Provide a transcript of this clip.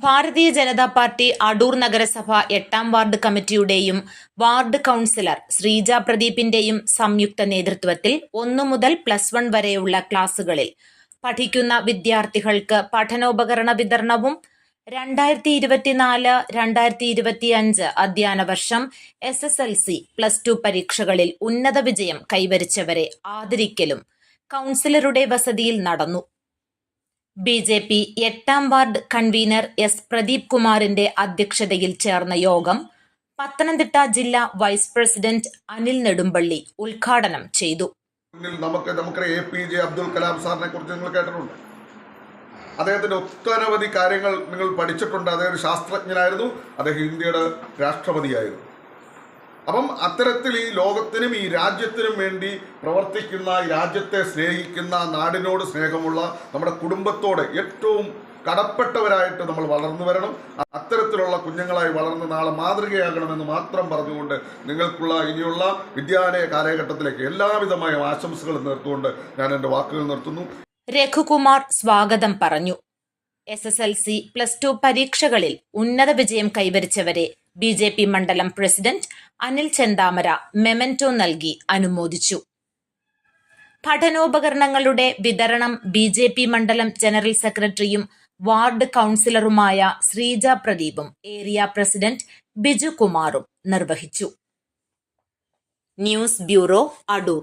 Bharatiya Janata party Adoor നഗരസഭ എട്ടാം ward കമ്മിറ്റിയുടെയും വാർഡ് കൗൺസിലർ ശ്രീജ പ്രദീപിന്റെയും സംയുക്ത നേതൃത്വത്തിൽ ഒന്നു മുതൽ പ്ലസ് വൺ വരെയുള്ള ക്ലാസുകളിൽ പഠിക്കുന്ന വിദ്യാർത്ഥികൾക്ക് പഠനോപകരണ വിതരണവും രണ്ടായിരത്തി ഇരുപത്തിനാല് രണ്ടായിരത്തി ഇരുപത്തിയഞ്ച് അധ്യയന വർഷം S S L C plus two പരീക്ഷകളിൽ ഉന്നത വിജയം കൈവരിച്ചവരെ ആദരിക്കലും കൗൺസിലറുടെ വസതിയിൽ നടന്നു. ബി ജെ പി എട്ടാം വാർഡ് കൺവീനർ എസ് പ്രദീപ് കുമാറിന്റെ അധ്യക്ഷതയിൽ ചേർന്ന യോഗം പത്തനംതിട്ട ജില്ലാ വൈസ് പ്രസിഡന്റ് അനിൽ നെടുമ്പള്ളി ഉദ്ഘാടനം ചെയ്തു. നമുക്ക് നമുക്കറിയാം എ പി ജെ കലാം സാറിനെ കുറിച്ച് നിങ്ങൾ കേട്ടിട്ടുണ്ട്. അദ്ദേഹത്തിന്റെ ഒട്ടനവധി കാര്യങ്ങൾ നിങ്ങൾ പഠിച്ചിട്ടുണ്ട്. അദ്ദേഹം ശാസ്ത്രജ്ഞനായിരുന്നു. അദ്ദേഹം ഇന്ത്യയുടെ രാഷ്ട്രപതിയായിരുന്നു. അപ്പം അത്തരത്തിൽ ഈ ലോകത്തിനും ഈ രാജ്യത്തിനും വേണ്ടി പ്രവർത്തിക്കുന്ന രാജ്യത്തെ സ്നേഹിക്കുന്ന നാടിനോട് സ്നേഹമുള്ള നമ്മുടെ കുടുംബത്തോട് ഏറ്റവും കടപ്പെട്ടവരായിട്ട് നമ്മൾ വളർന്നു വരണം. അത്തരത്തിലുള്ള കുഞ്ഞുങ്ങളായി വളർന്ന് നാളെ മാതൃകയാകണമെന്ന് മാത്രം പറഞ്ഞുകൊണ്ട് നിങ്ങൾക്കുള്ള ഇനിയുള്ള വിദ്യാലയ കാലഘട്ടത്തിലേക്ക് എല്ലാവിധമായ ആശംസകളും നിർത്തുകൊണ്ട് ഞാൻ എന്റെ വാക്കുകൾ നിർത്തുന്നു. രഘുകുമാർ സ്വാഗതം പറഞ്ഞു. S S L C plus two പരീക്ഷകളിൽ ഉന്നത വിജയം കൈവരിച്ചവരെ ബി ജെ പി മണ്ഡലം പ്രസിഡന്റ് അനിൽ ചെന്താമര മെമന്റോ നൽകി അനുമോദിച്ചു. പഠനോപകരണങ്ങളുടെ വിതരണം ബി ജെ പി മണ്ഡലം ജനറൽ സെക്രട്ടറിയും വാർഡ് കൗൺസിലറുമായ ശ്രീജ പ്രദീപും ഏരിയ പ്രസിഡന്റ് ബിജു കുമാറും നിർവഹിച്ചു. News bureau Adoor.